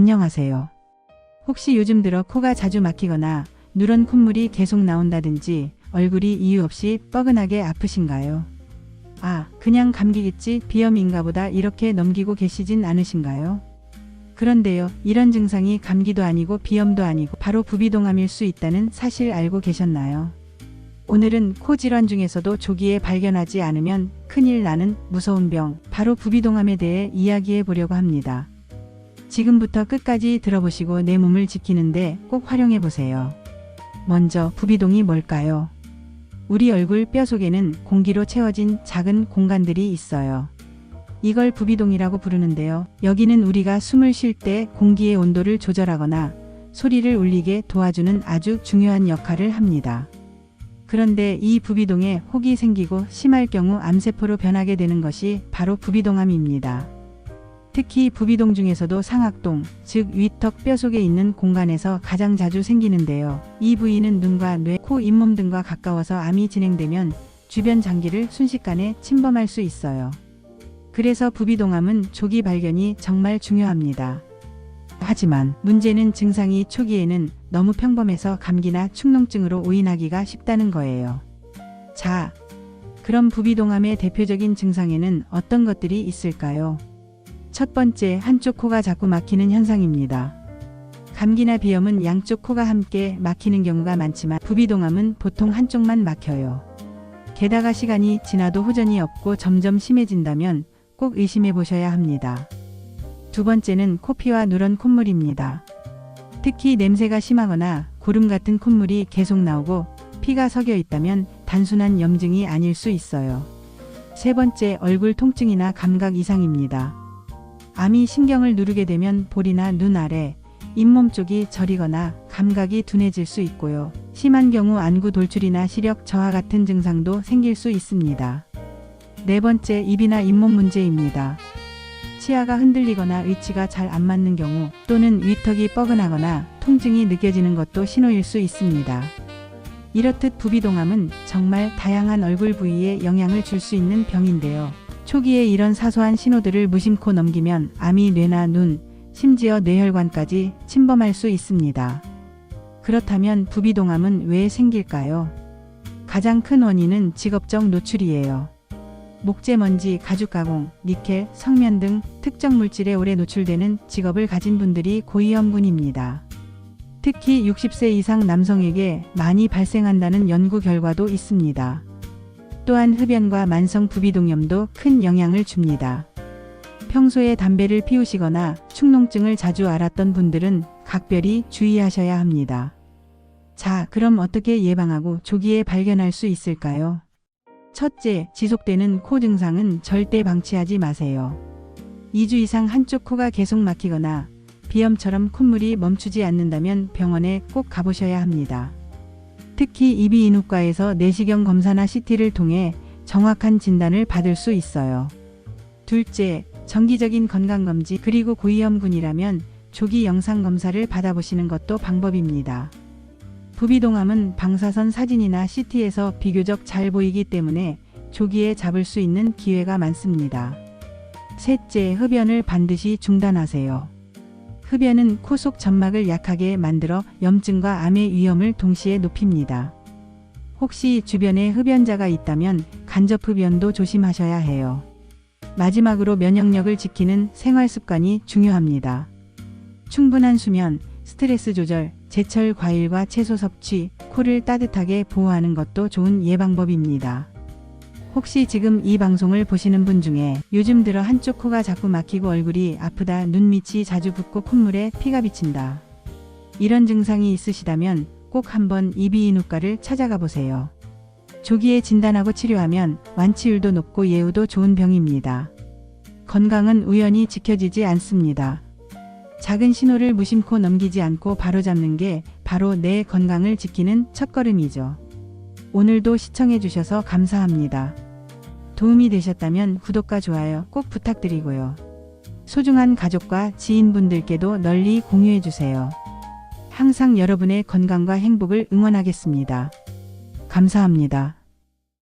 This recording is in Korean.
안녕하세요. 혹시 요즘 들어 코가 자주 막히거나 누런 콧물이 계속 나온다든지 얼굴이 이유 없이 뻐근하게 아프신가요? 아, 그냥 감기겠지 비염인가 보다 이렇게 넘기고 계시진 않으신가요? 그런데요, 이런 증상이 감기도 아니고 비염도 아니고 바로 부비동암일 수 있다는 사실 알고 계셨나요? 오늘은 코 질환 중에서도 조기에 발견하지 않으면 큰일 나는 무서운 병, 바로 부비동암에 대해 이야기해 보려고 합니다. 지금부터 끝까지 들어보시고 내 몸을 지키는데 꼭 활용해 보세요. 먼저 부비동이 뭘까요? 우리 얼굴 뼈 속에는 공기로 채워진 작은 공간들이 있어요. 이걸 부비동이라고 부르는데요. 여기는 우리가 숨을 쉴 때 공기의 온도를 조절하거나 소리를 울리게 도와주는 아주 중요한 역할을 합니다. 그런데 이 부비동에 혹이 생기고 심할 경우 암세포로 변하게 되는 것이 바로 부비동암입니다. 특히 부비동 중에서도 상악동, 즉 위턱 뼈 속에 있는 공간에서 가장 자주 생기는데요. 이 부위는 눈과 뇌, 코, 잇몸 등과 가까워서 암이 진행되면 주변 장기를 순식간에 침범할 수 있어요. 그래서 부비동암은 조기 발견이 정말 중요합니다. 하지만 문제는 증상이 초기에는 너무 평범해서 감기나 축농증으로 오인하기가 쉽다는 거예요. 자, 그럼 부비동암의 대표적인 증상에는 어떤 것들이 있을까요? 첫 번째, 한쪽 코가 자꾸 막히는 현상입니다. 감기나 비염은 양쪽 코가 함께 막히는 경우가 많지만 부비동암은 보통 한쪽만 막혀요. 게다가 시간이 지나도 호전이 없고 점점 심해진다면 꼭 의심해 보셔야 합니다. 두 번째는 코피와 누런 콧물입니다. 특히 냄새가 심하거나 고름 같은 콧물이 계속 나오고 피가 석여 있다면 단순한 염증이 아닐 수 있어요. 세 번째, 얼굴 통증이나 감각 이상입니다. 암이 신경을 누르게 되면 볼이나 눈 아래, 잇몸 쪽이 저리거나 감각이 둔해질 수 있고요. 심한 경우 안구 돌출이나 시력 저하 같은 증상도 생길 수 있습니다. 네 번째, 입이나 잇몸 문제입니다. 치아가 흔들리거나 위치가 잘 안 맞는 경우 또는 위턱이 뻐근하거나 통증이 느껴지는 것도 신호일 수 있습니다. 이렇듯 부비동암은 정말 다양한 얼굴 부위에 영향을 줄 수 있는 병인데요. 초기에 이런 사소한 신호들을 무심코 넘기면 암이 뇌나 눈, 심지어 뇌혈관까지 침범할 수 있습니다. 그렇다면 부비동암은 왜 생길까요? 가장 큰 원인은 직업적 노출이에요. 목재 먼지, 가죽 가공, 니켈, 성면 등 특정 물질에 오래 노출되는 직업을 가진 분들이 고위험군입니다. 특히 60세 이상 남성에게 많이 발생한다는 연구 결과도 있습니다. 또한 흡연과 만성 부비동염도 큰 영향을 줍니다. 평소에 담배를 피우시거나 축농증을 자주 앓았던 분들은 각별히 주의하셔야 합니다. 자, 그럼 어떻게 예방하고 조기에 발견할 수 있을까요? 첫째, 지속되는 코 증상은 절대 방치하지 마세요. 2주 이상 한쪽 코가 계속 막히거나 비염처럼 콧물이 멈추지 않는다면 병원에 꼭 가보셔야 합니다. 특히 이비인후과에서 내시경 검사나 CT를 통해 정확한 진단을 받을 수 있어요. 둘째, 정기적인 건강검진 그리고 고위험군이라면 조기 영상 검사를 받아보시는 것도 방법입니다. 부비동암은 방사선 사진이나 CT에서 비교적 잘 보이기 때문에 조기에 잡을 수 있는 기회가 많습니다. 셋째, 흡연을 반드시 중단하세요. 흡연은 코 속 점막을 약하게 만들어 염증과 암의 위험을 동시에 높입니다. 혹시 주변에 흡연자가 있다면 간접 흡연도 조심하셔야 해요. 마지막으로 면역력을 지키는 생활 습관이 중요합니다. 충분한 수면, 스트레스 조절, 제철 과일과 채소 섭취, 코를 따뜻하게 보호하는 것도 좋은 예방법입니다. 혹시 지금 이 방송을 보시는 분 중에 요즘 들어 한쪽 코가 자꾸 막히고 얼굴이 아프다, 눈 밑이 자주 붓고 콧물에 피가 비친다. 이런 증상이 있으시다면 꼭 한번 이비인후과를 찾아가 보세요. 조기에 진단하고 치료하면 완치율도 높고 예후도 좋은 병입니다. 건강은 우연히 지켜지지 않습니다. 작은 신호를 무심코 넘기지 않고 바로잡는 게 바로 내 건강을 지키는 첫걸음이죠. 오늘도 시청해주셔서 감사합니다. 도움이 되셨다면 구독과 좋아요 꼭 부탁드리고요. 소중한 가족과 지인분들께도 널리 공유해주세요. 항상 여러분의 건강과 행복을 응원하겠습니다. 감사합니다.